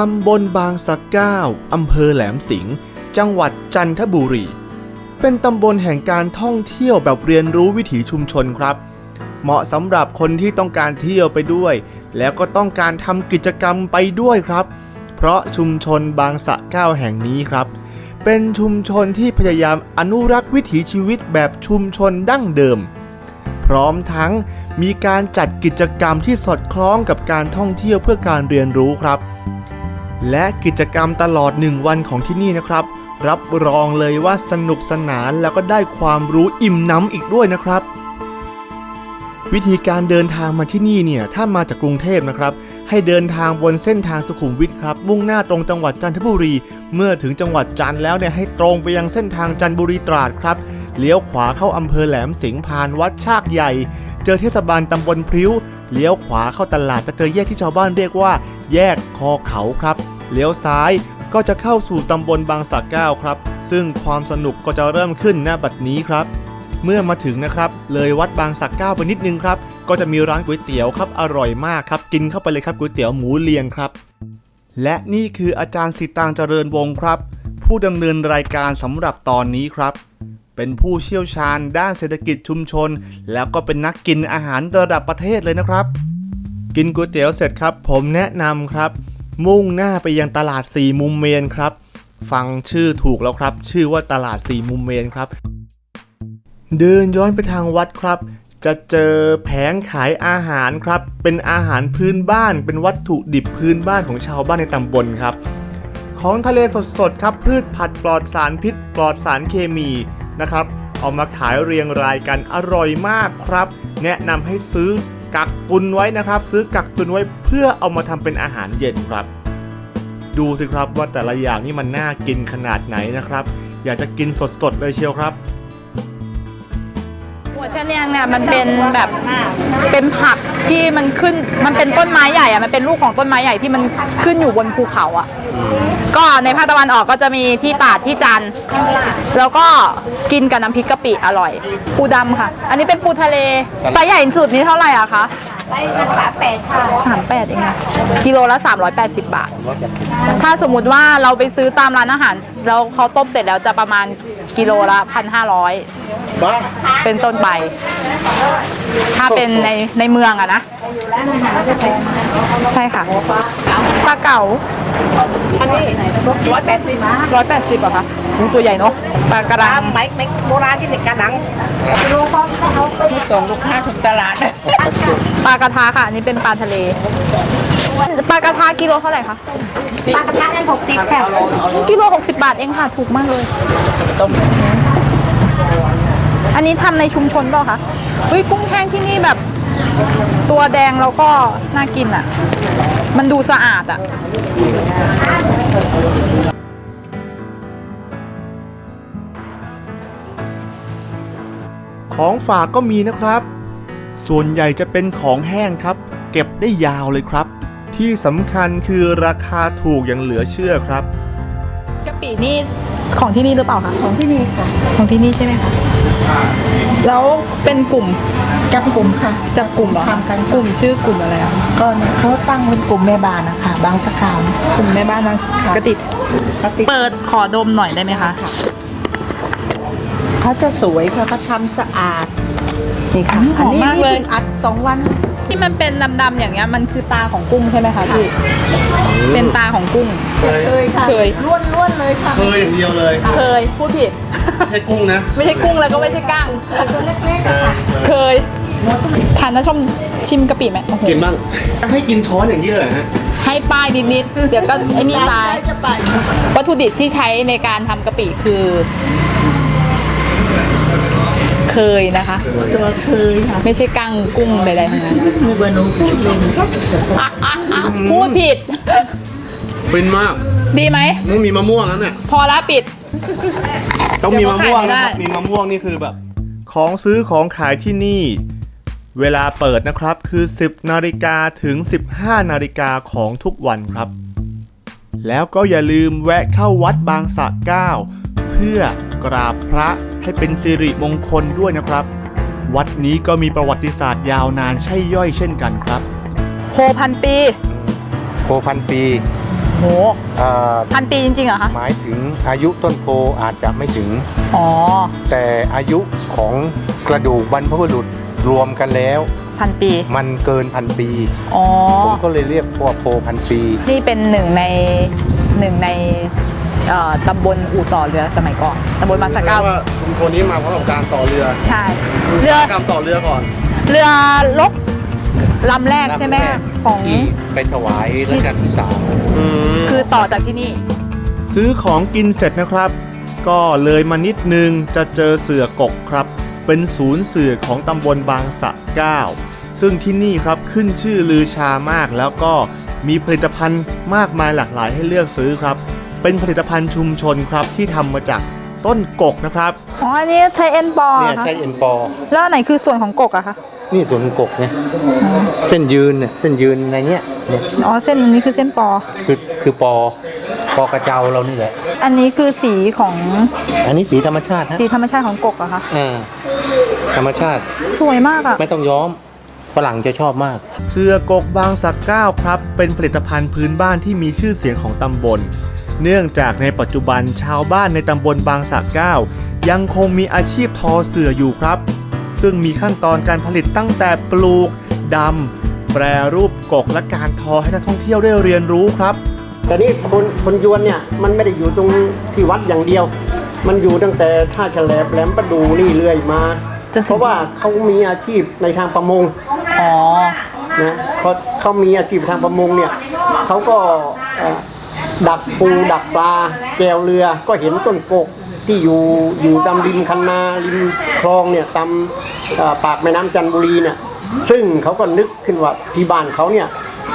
ตำบลบางสะเก้าอำเภอแหลมสิงห์จังหวัดจันทบุรี เป็นตำบลแห่งการท่องเที่ยวแบบเรียนรู้วิถีชุมชนครับ เหมาะสำหรับคนที่ต้องการเที่ยวไปด้วย แล้วก็ต้องการทำกิจกรรมไปด้วยครับ เพราะชุมชนบางสะเก้าแห่งนี้ครับ เป็นชุมชนที่พยายามอนุรักษ์วิถีชีวิตแบบชุมชนดั้งเดิม พร้อมทั้งมีการจัดกิจกรรมที่สอดคล้องกับการท่องเที่ยวเพื่อการเรียนรู้ครับ และกิจกรรมตลอด 1 วันของที่นี่นะครับ รับรองเลยว่าสนุกสนานแล้วก็ได้ความรู้อิ่มหน้ำอีกด้วยนะครับ วิธีการเดินทางมาที่นี่เนี่ยถ้ามาจากกรุงเทพนะครับ ให้เดินทางบนเส้นทางสุขุมวิทครับ มุ่งหน้าตรงจังหวัดจันทบุรี เมื่อถึงจังหวัดจันทร์แล้วเนี่ยให้ตรงไปยังเส้นทางจันทบุรีตราดครับเลี้ยวขวาเข้าอำเภอแหลมสิงห์ผ่านวัดชากใหญ่ เจอเทศบาลตำบลพริ้วเลี้ยวขวาเข้าตลาดจะเจอแยกที่ชาวบ้านเรียกว่า แยกคอเขาครับ เลี้ยวซ้ายก็จะเข้าสู่ตำบลบางสะเก้าครับ ซึ่งความสนุกก็จะเริ่มขึ้นณบัดนี้ครับ เมื่อมาถึงนะครับ เลยวัดบางสักเก้าไปนิดนึงครับ ก็จะมีร้านก๋วยเตี๋ยวครับอร่อยมากครับ กินเข้าไปเลยครับก๋วยเตี๋ยวหมูเลียงครับ และนี่คืออาจารย์สิตางเจริญวงศ์ครับ ผู้ดำเนินรายการสำหรับตอนนี้ครับ เป็นผู้เชี่ยวชาญด้านเศรษฐกิจชุมชน แล้วก็เป็นนักกินอาหารระดับประเทศเลยนะครับ กินก๋วยเตี๋ยวเสร็จครับ ผมแนะนำครับ มุ่งหน้าไปยังตลาดสี่มุมเมนครับ ฟังชื่อถูกแล้วครับ ชื่อว่าตลาดสี่มุมเมนครับ เดินย้อนไปทางวัดครับ จะเจอแผงขายอาหารครับ เป็นอาหารพื้นบ้าน เป็นวัตถุดิบพื้นบ้านของชาวบ้านในตำบลครับ ของทะเลสดๆครับ พืชผัดปลอดสารพิษ ปลอดสารเคมีนะครับเอามาขายเรียงรายกันอร่อยมากครับ แนะนำให้ซื้อ กักตุนไว้นะครับ ซื้อกักตุนไว้เพื่อเอามาทำเป็นอาหารเย็นครับ ดูสิครับว่าแต่ละอย่างนี่มันน่ากินขนาดไหนนะครับ อยากจะกินสดๆเลยเชียวครับ หัวชะเนียงเนี่ยมันเป็นแบบเป็นผักที่มันขึ้นมันเป็นต้นไม้ใหญ่อะมันเป็นลูกของต้นไม้ใหญ่ที่มันขึ้นอยู่บนภูเขาอะก็ในภาคตะวันออกก็จะมีที่ตราดที่จันทร์แล้วก็กินกับน้ำพริกกะปิอร่อย ปูดำค่ะ อันนี้เป็นปูทะเลไซส์ใหญ่สุดนี้เท่าไหร่อะคะได้เป็นฝาแปดค่ะสามแปดเองอะกิโลละ380 บาท ถ้าสมมุติว่าเราไปซื้อตามร้านอาหาร แล้วเขาต้มเสร็จแล้วจะประมาณ กิโลละพันห้าร้อยเป็นต้นไป ถ้าเป็นในในเมืองอะนะ ใช่ค่ะปลาเก๋าอันนี้ร้อยแปดสิบร้อยแปดสิบอะคะอู้ตัวใหญ่เนาะปลากระตาดัมงไม้ไม้โบราณที่เด็กกระดังส่งลูกค้าถึงตลาดปลากระทะค่ะอันนี้เป็นปลาทะเล ปลากระทะกิโลเท่าไหร่คะปลากระทะนั่นหกสิบค่ะกิโล60บาทเองค่ะ ถูกมากเลย อันนี้ทำในชุมชนเปล่าคะเฮ้ยกุ้งแห้งที่นี่แบบ ตัวแดงแล้วก็น่ากินอะ มันดูสะอาดอะของฝากก็มีนะครับ ส่วนใหญ่จะเป็นของแห้งครับ เก็บได้ยาวเลยครับ ที่สำคัญคือราคาถูกอย่างเหลือเชื่อครับ กะปินี่ของที่นี่หรือเปล่าคะของที่นี่ค่ะ ของที่นี่ใช่ไหมคะ แล้วเป็นกลุ่มจับกลุ่มค่ะ จับกลุ่มเหรอคะทำกันกลุ่มชื่อกลุ่มอะไรอะก็เนี่ยเขาตั้งเป็นกลุ่มแม่บ้านนะคะ บางสะกาวนะกลุ่มแม่บ้านนะกระติดเขาติดเปิดขอดมหน่อยได้ไหมคะ เขาจะสวยค่ะเขาทำสะอาด นี่ค่ะอืมหอมนี้มากนี่เลยเพิ่งอัดสองวัน ที่มันเป็นดำๆอย่างเงี้ยมันคือตาของกุ้งใช่ไหมคะพี่เป็นตาของกุ้ง เคยค่ะเคย ล้วนล้วนๆเลยค่ะเคยอย่างเดียวเลยเคยพูดผิดใช่กุ้งนะไม่ใช่กุ้งแล้วก็ไม่ใช่ก้างตัวเล็กๆอะค่ะเคยทานนะชมชิมกะปิไหมโอ้โหกินบ้างให้กินช้อนอย่างนี้เลยเหรอฮะให้ป้ายนิดๆเดี๋ยวก็ไอ้นี่ตายใกล้จะไปวัตถุดิบที่ใช้ในการทำกะปิคือ เคยนะคะ ตัวเคยค่ะไม่ใช่กั้งกุ้งใดๆทั้งนั้นมูบานูพูดเลยพูดผิด ฟินมากดีไหม มันมีมะม่วงนั้นน่ะพอละปิด ต้องมีมะม่วงนะครับเดี๋มียวเขาขายไม่ได้มะม่วงนี่คือแบบ ของซื้อของขายที่นี่ เวลาเปิดนะครับคือ 10นาฬิกาถึง 15นาฬิกาของทุกวันครับ แล้วก็อย่าลืมแวะเข้าวัดบางสะเก้า เพื่อกราบพระ ให้เป็นสิริมงคลด้วยนะครับ วัดนี้ก็มีประวัติศาสตร์ยาวนานใช่ย่อยเช่นกันครับ โพพันปีโพพันปีโหอ่าพันปีจริงๆเหรอคะหมายถึงอายุต้นโพอาจจะไม่ถึง อ๋อแต่อายุของกระดูกบรรพบุรุษรวมกันแล้ว พันปีมันเกินพันปี อ๋อผมก็เลยเรียกว่าโพพันปี นี่เป็นหนึ่งในหนึ่งใน เอ่อตำบลอู่ต่อเรือสมัยก่อนตำบลบางสะเก้า ว่าชุมชนนี้มาพร้อมกับการต่อเรือใช่ เรือกรรมต่อเรือก่อน เรือลบลำแรกใช่ไหมของที่ไปถวายรัชกาลที่สาม คือต่อจากที่นี่ ซื้อของกินเสร็จนะครับ ก็เลยมานิดนึงจะเจอเสือกกครับ เป็นศูนย์เสือของตำบลบางสะเก้า ซึ่งที่นี่ครับขึ้นชื่อลือชามากแล้วก็มีผลิตภัณฑ์มากมายหลากหลายให้เลือกซื้อครับ เป็นผลิตภัณฑ์ชุมชนครับที่ทำมาจากต้นกกนะครับอ๋ออันนี้ใช้เอ็นปอเนี่ยคะใช่เอ็นปอ แล้วอันไหนคือส่วนของกกอะคะนี่ส่วนกกเนี่ยเส้นยืนเนี่ยเส้นยืนในเนี้ยเนี่ยอ๋อเส้นนี้คือเส้นปอ คือคือปอปอกระเจ้าเรานี่แหละ อันนี้คือสีของอันนี้สีธรรมชาติฮะสีธรรมชาติของกกอะคะอ่าธรรมชาติสวยมากอะไม่ต้องย้อมฝรั่งจะชอบมาก เสือกกบางสักเก้าครับ เป็นผลิตภัณฑ์พื้นบ้านที่มีชื่อเสียงของตำบล เนื่องจากในปัจจุบันชาวบ้านในตำบลบางสักเก้า ยังคงมีอาชีพทอเสืออยู่ครับ ซึ่งมีขั้นตอนการผลิตตั้งแต่ปลูกดำแปรรูปกกและการทอให้นักท่องเที่ยวได้เรียนรู้ครับแต่นี่คนคนยวนเนี่ยมันไม่ได้อยู่ตรงที่วัดอย่างเดียว มันอยู่ตั้งแต่ท่าฉลบแหลมประดูนี่เรื่อยมาจนถึงเพราะว่าเขามีอาชีพในทางประมงอ๋อนะเพราะเขามีอาชีพทางประมงเนี่ยเขาก็เอ่อ ดักปูดักปลาแกวเรือก็เห็นต้นกกที่อยู่อยู่ตามริมคันนาริมคลองเนี่ยตามปากแม่น้ำจันทบุรีเนี่ยซึ่งเขาก็นึกขึ้นว่าที่บ้านเขาเนี่ย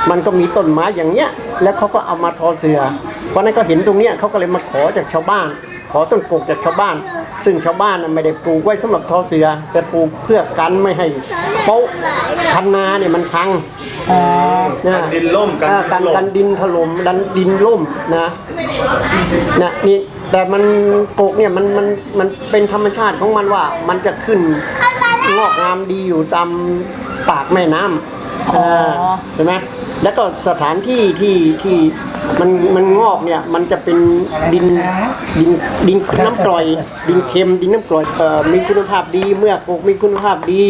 มันก็มีต้นไม้อย่างเนี้ยแล้วเขาก็เอามาทอเสือ เพราะนั้นก็เห็นตรงเนี้ยเขาก็เลยมาขอจากชาวบ้าน ขอต้นกกจากชาวบ้าน ซึ่งชาวบ้านน่ะไม่ได้ปลูกไว้สำหรับทอเสือ แต่ปลูกเพื่อกันไม่ให้โป๊ะคันนาเนี่ยมันพัง อ๋อนะกันดินล่มกันอ่าดินล่ม กันดินถล่มดันดินล่มนะนะนี่แต่มันปลูกเนี่ยมันมันมันเป็นธรรมชาติของมันว่า มันจะขึ้นงอกงามดีอยู่ตามปากแม่น้ำอ๋อาใช่ไหมแล้วก็สถานที่ที่ที่มันมันงอกเนี่ยมันจะเป็นดินดินดินน้ำกร่อย ดินเค็มดินน้ำกร่อยเอ่อมีคุณภาพดีเมื่อปลูกมีคุณภาพดี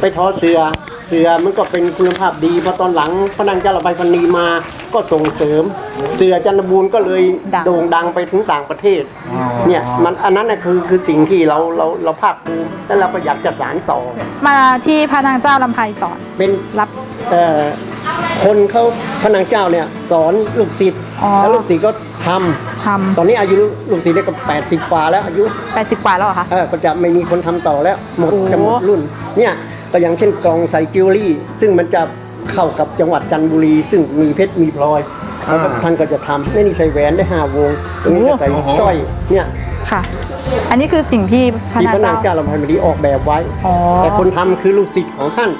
ไปทอเสือ เสือมันก็เป็นคุณภาพดีพอตอนหลังพระนางเจ้าระบายพันนีมาก็ส่งเสริม เสือจันทบูรณ์ก็เลยดัง โด่งดังไปถึงต่างประเทศเนี่ยมันอันนั้นน่ะคือคือสิ่งที่เราเราเราภาคภูมิและเราก็อยากจะสานต่อ มาที่พระนางเจ้าลำไพสอนเป็น รับ เอ่อคนเขาพระนางเจ้าเนี่ยสอนลูกศิษย์อ๋อ แล้วลูกศิษย์ก็ทำทตอนนี้อายุลูกศิษย์เนี่ยก็แปดสิบกว่าแล้วอายุำ80กว่าแล้วเหรอคะ เออก็จะไม่มีคนทำต่อแล้วหมดโอ้ จะหมดรุ่นเนี่ย ก็อย่างเช่นกล่องใส่จิวเวลรี่ ซึ่งมันจะเข้ากับจังหวัดจันทบุรี ซึ่งมีเพชรมีพลอยแล้วก็ท่านก็จะทำนี่นี่ใส่แหวนได้ห้าวงตรงนี้ก็ใส่สร้อยเนี่ยค่ะ อันนี้คือสิ่งที่พระที่นางพระนางเจ้าเจ้า ลำพันธ์มณีออกแบบไว้ อ๋อ แต่คนทำคือลูกศิษย์ของท่าน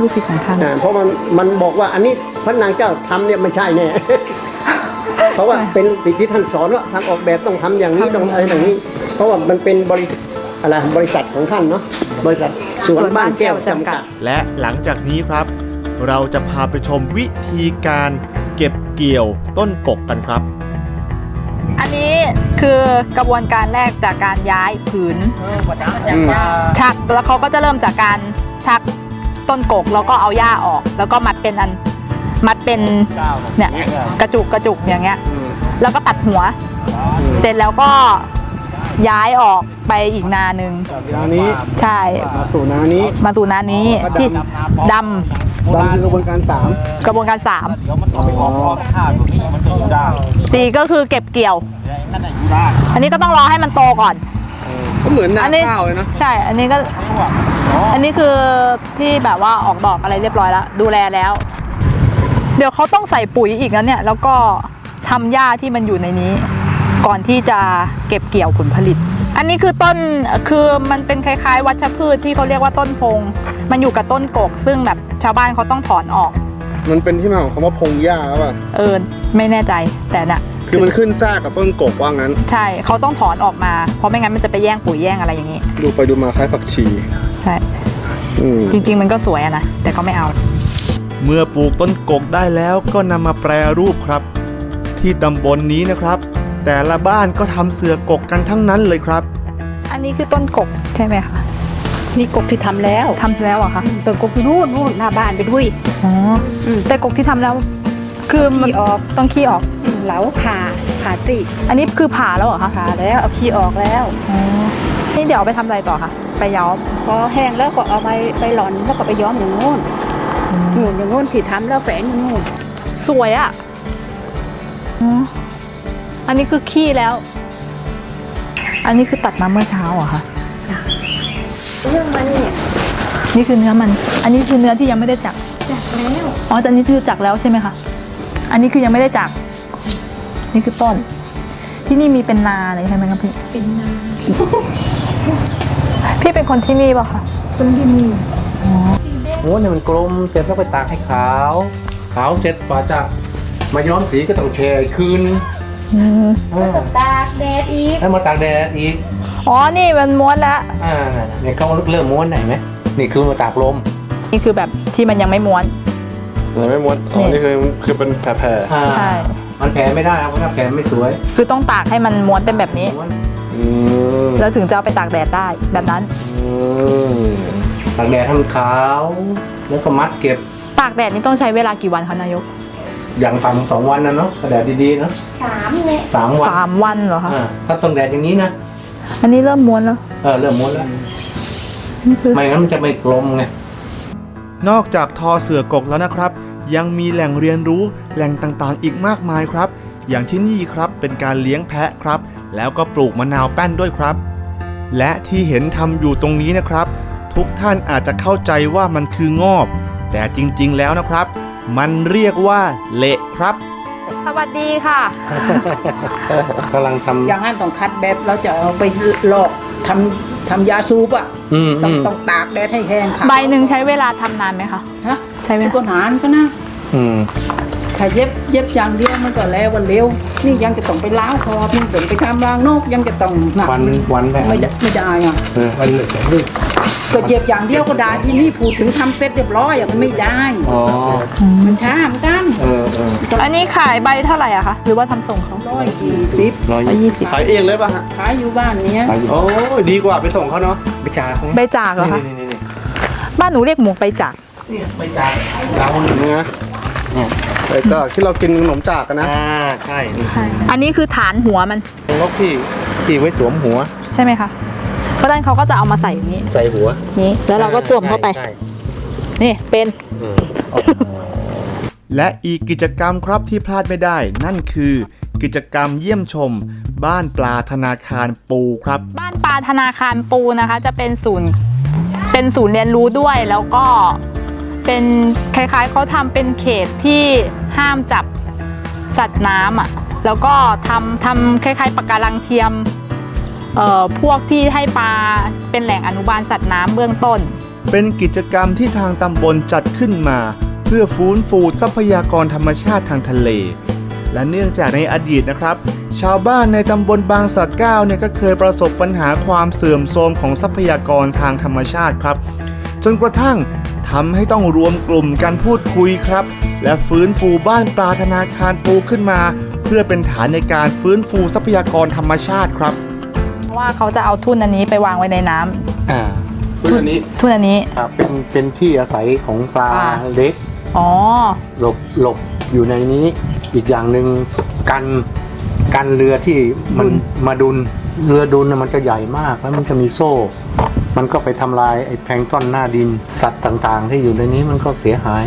ลูกศิษย์ของท่าน อ่าเพราะมันมันบอกว่าอันนี้พระนางเจ้าทำเนี่ยไม่ใช่แน่ เพราะว่าเป็นสิ่งที่ท่านสอนว่าทางออกแบบต้องทำอย่างนี้ต้องอะไรอย่างนี้ เพราะว่ามันเป็นบริ อะไรบริษัทของท่านเนาะบริษัทสวนบ้านแก้วจำกัด และหลังจากนี้ครับ เราจะพาไปชมวิธีการเก็บเกี่ยวต้นกกกันครับ อันนี้คือกระบวนการแรกจากการย้ายผืนชักแล้วเขาก็จะเริ่มจากการชักต้นกกแล้วก็เอาหญ้าออก แล้วก็มัดเป็นอันมัดเป็นเนี่ยกระจุกกระจุกอย่างเงี้ย แล้วก็ตัดหัว เสร็จแล้วก็ย้ายออก ไปอีกนาหนึ่งนานี้ใช่ มาสู่นานี้ มาสู่นานี้ที่ดดันคือกระบวนการสามำกระบวนการสามสี่ก็คือเก็บเกี่ยวอันนี้ก็ต้องรอให้มันโตก่อน ก็เหมือนนาอันนี้ข้าวเลยนะใช่ อันนี้ก็อันนี้คือที่แบบว่าออกดอกอะไรเรียบร้อยแล้ว ดูแลแล้ว เดี๋ยวเขาต้องใส่ปุ๋ยอีกนะเนี่ย แล้วก็ทำหญ้าที่มันอยู่ในนี้ ก่อนที่จะเก็บเกี่ยวผลผลิต อันนี้คือต้นคือมันเป็นคล้ายๆ วัชพืชที่เขาเรียกว่าต้นพง มันอยู่กับต้นกก ซึ่งแบบชาวบ้านเขาต้องถอนออก มันเป็นที่มาของคำว่าพงหญ้าป่ะ เออไม่แน่ใจแต่น่ะ คือมันขึ้นซากกับต้นกกว่างั้น ใช่เขาต้องถอนออกมา เพราะไม่งั้นมันจะไปแย่งปุ๋ยแย่งอะไรอย่างนี้ ดูไปดูมาคล้ายผักชี ใช่ อืม จริง ๆ มันก็สวยอะนะ แต่เขาไม่เอา เมื่อปลูกต้นกกได้แล้วก็นำมาแปรรูปครับเทที่ตำบลนนี้นะครับ แต่ละบ้านก็ทำเสือกกกันทั้งนั้นเลยครับ อันนี้คือต้นกกใช่ไหมคะนี่กบที่ทำแล้วทำแล้วเหรอคะต้นกบที่นู่นนู่นหน้าบ้านไปด้วยอ๋ออแต่กกที่ทำแล้ว คือมันขี้ออกต้องขี้ออกเหลาผ่าผ่าตีอันนี้คือผ่าแล้วเหรอคะผ่าแล้วเอาขี้ออกแล้วอ๋อนี่เดี๋ยวเอาไปทำอะไรต่อคะไปย้อมพอแห้งแล้วก็เอาไปไปหลอนแล้วก็ไปย้อมอย่างงู้นนู่นอย่างงู้นที่ทำแล้วแฝงอย่างงู้นสวยอะ่ะ อ๋ออันนี้คือขี้แล้ว อันนี้คือตัดมาเมื่อเช้าเหรอคะเรื่องมันเนี่ยนี่คือเนื้อมัน อันนี้คือเนื้อที่ยังไม่ได้จักจักแล้วอ๋อแต่อันนี้คือจักแล้วใช่ไหมคะอันนี้คือยังไม่ได้จัก นี่คือต้น ที่นี่มีเป็นนาเลยใช่ไหมครับพี่เป็นนาพี่เป็นคนที่นี่ป่ะคะต้นที่นี่โอ้เนี่ยมันกลมเสร็จแล้วไปตากให้ขาว ขาวเสร็จกว่าจะมาย้อมสีก็ต้องแช่อีกคืน อืมอ่าตากแดดอีก แล้วมาตากแดดอีก อ๋อ นี่มันม้วนล้วอ่าเนี่ยเขาเริ่มม้วนไหนไหมนี่คือมาตากลม นี่คือแบบที่มันยังไม่ม้วนยังไม่ม้วน อ๋อ นี่คือคือเป็นแผ่อ่าใช่ มันแผ่ไม่ได้นะเพราะถ้าแผ่ไม่สวย คือต้องตากให้มันม้วนเป็นแบบนี้ แล้วถึงจะเอาไปตากแดดได้แบบนั้นตากแดดให้มันขาว แล้วก็มัดเก็บ ตากแดดนี่ต้องใช้เวลากี่วันคะนายก อย่างต่ำสองวันนะเนาะแดดดีๆเนาะสามเนี่ยสามวันสามวันเหรอคะอ่าถ้าต้องแดดอย่างนี้นะอันนี้เริ่มม้วนแล้วเออเริ่มม้วนแล้วนี่คือไม่งั้นมันจะไม่กลมไงนอกจากทอเสือกกแล้วนะครับ ยังมีแหล่งเรียนรู้แหล่งต่างๆ อีกมากมายครับ อย่างที่นี่ครับเป็นการเลี้ยงแพะครับ แล้วก็ปลูกมะนาวแป้นด้วยครับ และที่เห็นทำอยู่ตรงนี้นะครับ ทุกท่านอาจจะเข้าใจว่ามันคืองอบ แต่จริงๆแล้วนะครับ มันเรียกว่าเละครับ สวัสดีค่ะ กำลังทำอย่างนั้นต้องคัดแบบเราจะเอาไปลอกทำทำยาสูบอะอืมต้อืองมต้องตากแดดให้แห้งค่ะใบหนึ่งใช้เวลาทำนานไหมคะ ฮะใช้เวเป็นลาคนหารก็นะอืมถ้าเย็บเย็บอย่างเดียวมันก็แล้ววันเร็วนี่ยังจะต้องไปล้างคอยังต้องไปทำรางนกยังจะต้องหนักวันวันได้ไม่ได้ไม่ได้อะ เออวันหนึ่งสองลู กก็เย็บอย่างเดียวก็ได้ที่นี่พูดถึงทำเสร็จเรียบร้อยอะมันไม่ได้ อ๋อมันช้าเหมือนกันเออเอออันนี้ขายใบเท่าไหร่อะคะ หรือว่าทำส่งเขาร้อยยี่สิบร้อยร้อยยี่สิบขายเองเลยป่ะฮะขายอยู่บ้านเนี้ยโอ้ยดีกว่าไปส่งเขาเนาะไปจ่ายของใบจากเหรอคะ นี่นี่นี่บ้านหนูเรียกหมูใบจาก นี่ไปจ่ายเรานี่นะไอ้จากที่เรากินขนมจากกันนะอ่าใช่นี่อันนี้คือฐานหัวมันนกที่ที่ไว้สวมหัว ใช่ไหมคะเพ ราะฉะนั้นเขาก็จะเอามาใส่อย่างนี้ใส่หัวนี้ แล้วเราก็ตวมเข้าไปใช่นี่เป็นอืมและอีกกิจกรรมครับที่พลาดไม่ได้ นั่นคือ กิจกรรมเยี่ยมชม บ้านปลาธนาคารปูครับ บ้านปลาธนาคารปูนะคะ จะเป็นศูนย์เป็นศูนย์เรียนรู้ด้วยแล้วก็เป็นคล้ายๆเขาทำเป็นเขตที่ห้ามจับสัตว์น้ำอะแล้วก็ทำทำคล้ายๆปะการังเทียมเอ่อ พวกที่ให้ปลาเป็นแหล่งอนุบาลสัตว์น้ำเบื้องต้น เป็นกิจกรรมที่ทางตำบลจัดขึ้นมา เพื่อฟื้นฟูทรัพยากรธรรมชาติทางทะเล และเนื่องจากในอดีตนะครับ ชาวบ้านในตำบลบางสะเก้าเนี่ยก็เคยประสบปัญหาความเสื่อมโทรมของทรัพยากรทางธรรมชาติครับ จนกระทั่งทำให้ต้องรวมกลุ่มกันพูดคุยครับ และฟื้นฟูบ้านปลาธนาคารปูขึ้นมา เพื่อเป็นฐานในการฟื้นฟูทรัพยากรธรรมชาติครับ ว่าเขาจะเอาทุ่นอันนี้ไปวางไว้ในน้ำอ่าพื้นอันนี้ทุ่นอันนี้ครับเป็นเป็นที่อาศัยของปลาปลา เล็ก อ๋อ หลบหลบอยู่ในนี้อีกอย่างหนึ่งกันกันเรือที่มันมาดุนเรือดุนน่ะมันจะใหญ่มากแล้วมันจะมีโซ่ มันก็ไปทำลายไอ้แพลงก์ต้นหน้าดิน สัตว์ต่างๆ ที่อยู่ในนี้มันก็เสียหาย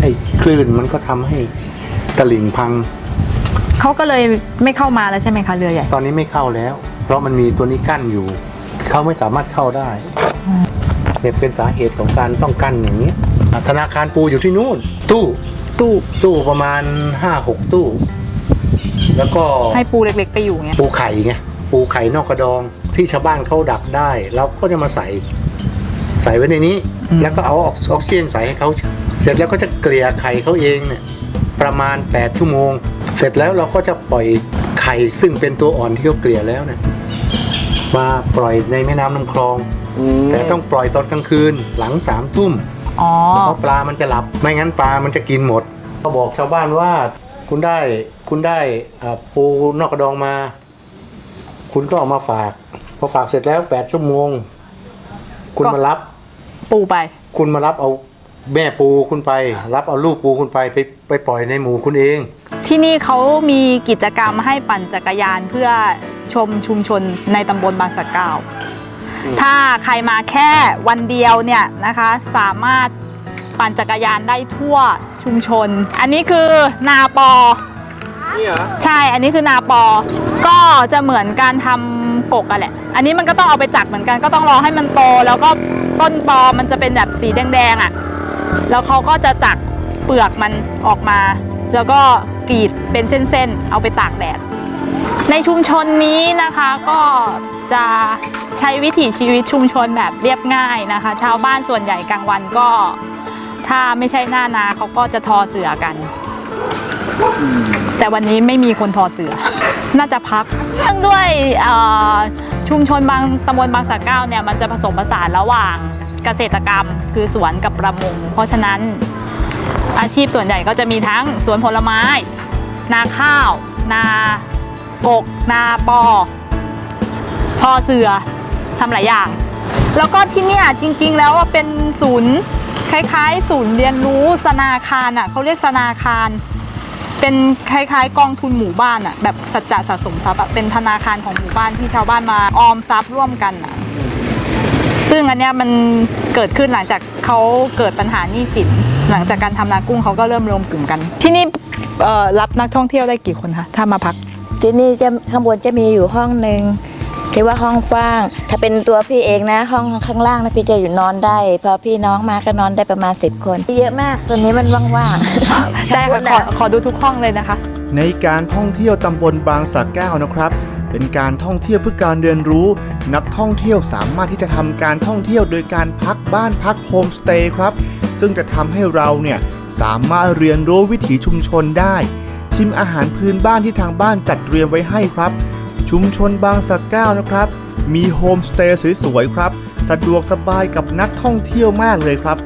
ไอ้คลื่นมันก็ทำให้ตลิ่งพัง เขาก็เลยไม่เข้ามาแล้วใช่ไหมคะเรือใหญ่ ตอนนี้ไม่เข้าแล้วเพ ราะมันมีตัวนี้กั้นอยู่ เขาไม่สามารถเข้าได้เนี่ยเป็นสาเหตุของการต้องกั้นอย่างนี้อะธนาคารปูอยู่ที่นู่น ตู้ตู้ตู้ประมาณห้าหกตู้ แล้วก็ให้ปูเล็กๆไปอยู่เงี้ยปูไข่ไงปูไข่นอกกระดองที่ชาวบ้านเขาดักได้เราก็จะมาใส่ใส่ไว้ในนี้ แล้วก็เอาออกออกซิเจนใส่ให้เขาเสร็จแล้วก็จะเกลี่ยไข่เขาเองเนี่ยประมาณ 8 ชั่วโมง เสร็จแล้วเราก็จะปล่อยไข่ซึ่งเป็นตัวอ่อนที่เขาเกลี่ยแล้วเนี่ย มาปล่อยในแม่น้ำลำคลอง แต่ต้องปล่อยตอนกลางคืนหลังสามทุ่มอ๋อเพราะปลามันจะหลับไม่งั้นปลามันจะกินหมดเขาบอกชาวบ้านว่าคุณได้คคุณได้อ่าปูนอกกระดองมา คุณก็เอามาฝากพอฝากเสร็จแล้วแปดชั่วโมง คุณก็มารับ ปูไป คุณมารับเอาแม่ปูคุณไป รับเอาลูกปูคุณไปไปไปปล่อยในหมู่คุณเอง ที่นี่เขามีกิจกรรมให้ปั่นจักรยานเพื่อ ชมชุมชนในตำบลบางสะเก้า ถ้าใครมาแค่วันเดียวเนี่ยนะคะ สามารถปั่นจักรยานได้ทั่วชุมชน อันนี้คือนาปอ นี่เหรอ ใช่ อันนี้คือนาปอ ก็จะเหมือนการทำกกอะแหละ อันนี้มันก็ต้องเอาไปจักเหมือนกัน ก็ต้องรอให้มันโต แล้วก็ต้นปอมันจะเป็นแบบสีแดงๆอะแล้วเขาก็จะจักเปลือกมันออกมา แล้วก็กรีดเป็นเส้นๆ เอาไปตากแดด ในชุมชนนี้นะคะก็จะใช้วิถีชีวิตชุมชนแบบเรียบง่ายนะคะ ชาวบ้านส่วนใหญ่กลางวันก็ ถ้าไม่ใช่หน้านาเขาก็จะทอเสือกัน แต่วันนี้ไม่มีคนทอเสือ น่าจะพักเนื่องด้วยชุมชนบางตำบลบางสะเก้าเนี่ยมันจะผสมผสานระหว่างเกษตรกรรม คือสวนกับประมง เพราะฉะนั้นอาชีพส่วนใหญ่ก็จะมีทั้งสวนผลไม้ นาข้าว นา กก นาปอทอเสือทำหลายอย่าง แล้วก็ที่เนี่ยจริง ๆ แล้วว่าเป็นศูนย์คล้ายๆ ศูนย์เรียนรู้สนาคารอะเขาเรียกสนาคาร เป็นคล้ายๆ กองทุนหมู่บ้านอะแบบสัจจะสะสมทรัพย์อะเป็นธนาคารของหมู่บ้านที่ชาวบ้านมาออมทรัพย์ร่วมกันอะซึ่งอันเนี้ยมันเกิดขึ้นหลังจากเขาเกิดปัญหาหนี้สินหลังจากการทำนากุ้งเขาก็เริ่มรวมกลุ่มกัน ที่นี่เอ่อรับนักท่องเที่ยวได้กี่คนคะถ้ามาพัก ที่นี่จะข้างบนจะมีอยู่ห้องหนึ่งที่ว่าห้องกว้าง ถ้าเป็นตัวพี่เองนะ ห้องข้างล่างนะพี่จะอยู่นอนได้ พอพี่น้องมาก็นอนได้ประมาณสิบคนเยอะมากตรงนี้มันว่างๆได้ค่ะขอขอดูทุกห้องเลยนะคะ ในการท่องเที่ยวตำบลบางสะแก้วนะครับ เป็นการท่องเที่ยวเพื่อการเรียนรู้ นักท่องเที่ยวสามารถที่จะทำการท่องเที่ยวโดยการพักบ้านพักโฮมสเตย์ครับ ซึ่งจะทำให้เราเนี่ยสามารถเรียนรู้วิถีชุมชนได้ ชิมอาหารพื้นบ้านที่ทางบ้านจัดเตรียมไว้ให้ครับ ชุมชนบางสะแก้วนะครับ มีโฮมสเตย์สวยๆครับ สะดวกสบายกับนักท่องเที่ยวมากเลยครับ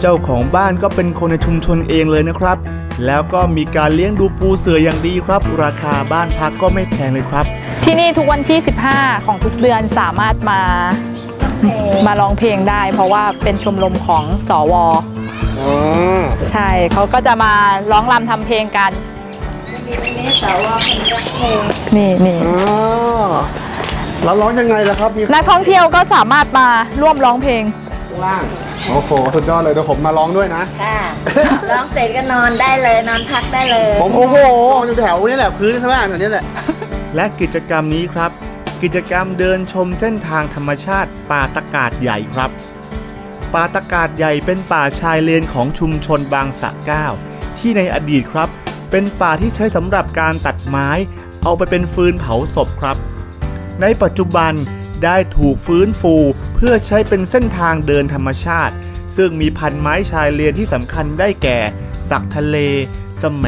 เจ้าของบ้านก็เป็นคนในชุมชนเองเลยนะครับ แล้วก็มีการเลี้ยงดูปูเสืออย่างดีครับ ราคาบ้านพักก็ไม่แพงเลยครับ ที่นี่ทุกวันที่ 15 ของทุกเดือนสามารถมามาร้องเพลงได้ เพราะว่าเป็นชมรมของสวอ๋อใช่เขาก็จะมาร้องรำทำเพลงกัน นี่นี่อ๋อแล้วร้องยังไงล่ะครับมีนักท่องเที่ยวก็สามารถมาร่วมร้องเพลง ข้างล่าง โอ้โห สุดยอดเลยเดี๋ยวผมมาร้องด้วยนะ ค่ะ ร้องเสร็จก็นอนได้เลยนอนพักได้เลย ผมโอ้โหนอนอยู่แถวนี้แหละพื้นข้างล่างแถวนี้แหละ และกิจกรรมนี้ครับ กิจกรรมเดินชมเส้นทางธรรมชาติ ป่าตะกาดใหญ่ครับ ป่าตะกาดใหญ่เป็นป่าชายเลนของชุมชนบางสะเก้า ที่ในอดีตครับ เป็นป่าที่ใช้สำหรับการตัดไม้ เอาไปเป็นฟืนเผาศพครับ ในปัจจุบันได้ถูกฟื้นฟูเพื่อใช้เป็นเส้นทางเดินธรรมชาติ ซึ่งมีพันไม้ชายเลนที่สำคัญได้แก่ สักทะเลสแหม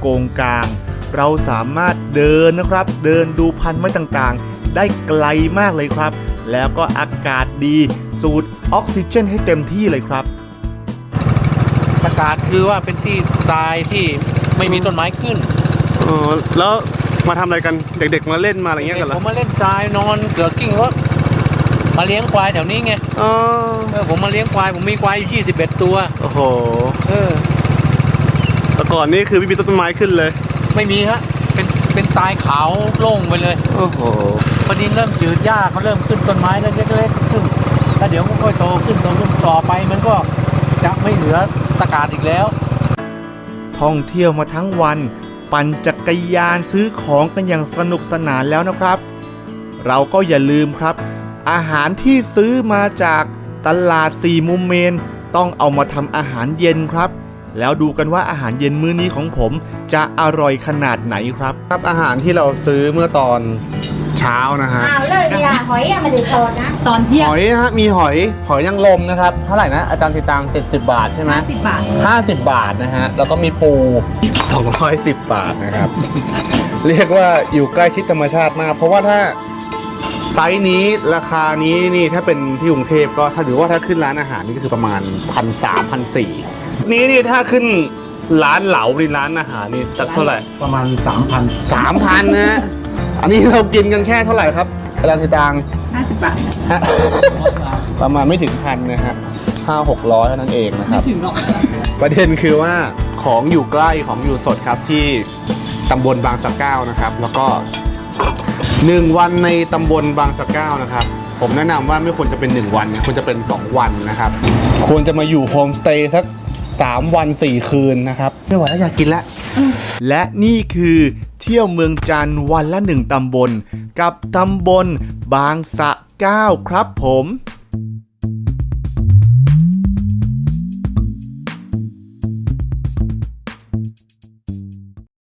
โกงกลาง เราสามารถเดินนะครับ เดินดูพันไม้ต่างๆ ได้ไกลมากเลยครับ แล้วก็อากาศดี สูดออกซิเจนให้เต็มที่เลยครับ อากาศคือว่าเป็นที่ทรายที่ ไม่มีต้นไม้ขึ้นอ๋อแล้วมาทำอะไรกันเด็กๆมาเล่นมาอะไรเงี้ยกันเหรผอมมาเล่นทรายนอนเกลือกิ้งรถมาเลี้ยงควายแถวนี้ไงอ๋อเออผมมาเลี้ยงควายผมมีควายอยู่ 21 ตัว โอ้โหเออแต่ก่อนนี่คือไม่มีต้นไม้ขึ้นเลย ไม่มีฮะเป็นเป็นทรายขาวโล่งไปเลยโอ้โหพอดินเริ่มจืดหญ้าเขาเริ่มขึ้นต้นไม้เล็กๆขึ้นแล้วเดี๋ยวก็ค่อยโตขึ้นโตขึ้นต่อไปมันก็จะไม่เหลือตะกาศอีกแล้ว ท่องเที่ยวมาทั้งวัน ปั่นจักรยานซื้อของกันอย่างสนุกสนานแล้วนะครับ เราก็อย่าลืมครับ อาหารที่ซื้อมาจากตลาดสี่มุมเมน ต้องเอามาทำอาหารเย็นครับแล้วดูกันว่าอาหารเย็นมื้อนี้ของผมจะอร่อยขนาดไหนครับ ครับอาหารที่เราซื้อเมื่อตอน เช้านะฮะอ้าวเลยดีอะหอยอะไม่ได้โตนะตอนเที่ยหงอยฮะมีหอยหอยนางรมนะครับเท่าไหร่นะอาจารย์ติตัง70 บาทใช่ไหม10บาท 50 บาทนะฮะแล้วก็มีปู 210 บาทนะครับ เรียกว่าอยู่ใกล้ชิดธรรมชาติมาก เพราะว่าถ้าไซส์นี้ราคานี้นี่ถ้าเป็นที่กรุงเทพก็ถ้าถือว่าถ้าขึ้นร้านอาหารนี่ก็คือประมาณพันสามพันสี่นี้นี่ถ้าขึ้นร้านเหลานี่ร้านอาหารนี่สักเท่าไหร่ประมาณสามพันสามพันนะฮะ อันนี้เรากินกันแค่เท่าไหร่ครับอาจารย์สีตางห้าสิบบาทฮะ ประมาณไม่ถึงพันนะฮะห้าหกร้อยเท่านั้นเองนะครับ ถึงหรอกประเด็นคือว่าของอยู่ใกล้ของอยู่สดครับที่ตำบลบางสะเก้านะครับ แล้วก็หนึ่งวันในตำบลบางสะเก้านะครับ ผมแนะนำว่าไม่ควรจะเป็น1วันนะควรจะเป็น2วันนะครับ ควรจะมาอยู่โฮมสเตย์สัก3วัน4คืนนะครับ ไม่ไหวแล้วอยากกินแล้ว และนี่คือ เที่ยวเมืองจันทร์วันละหนึ่งตำบล กับตำบลบางสะเก้าครับผม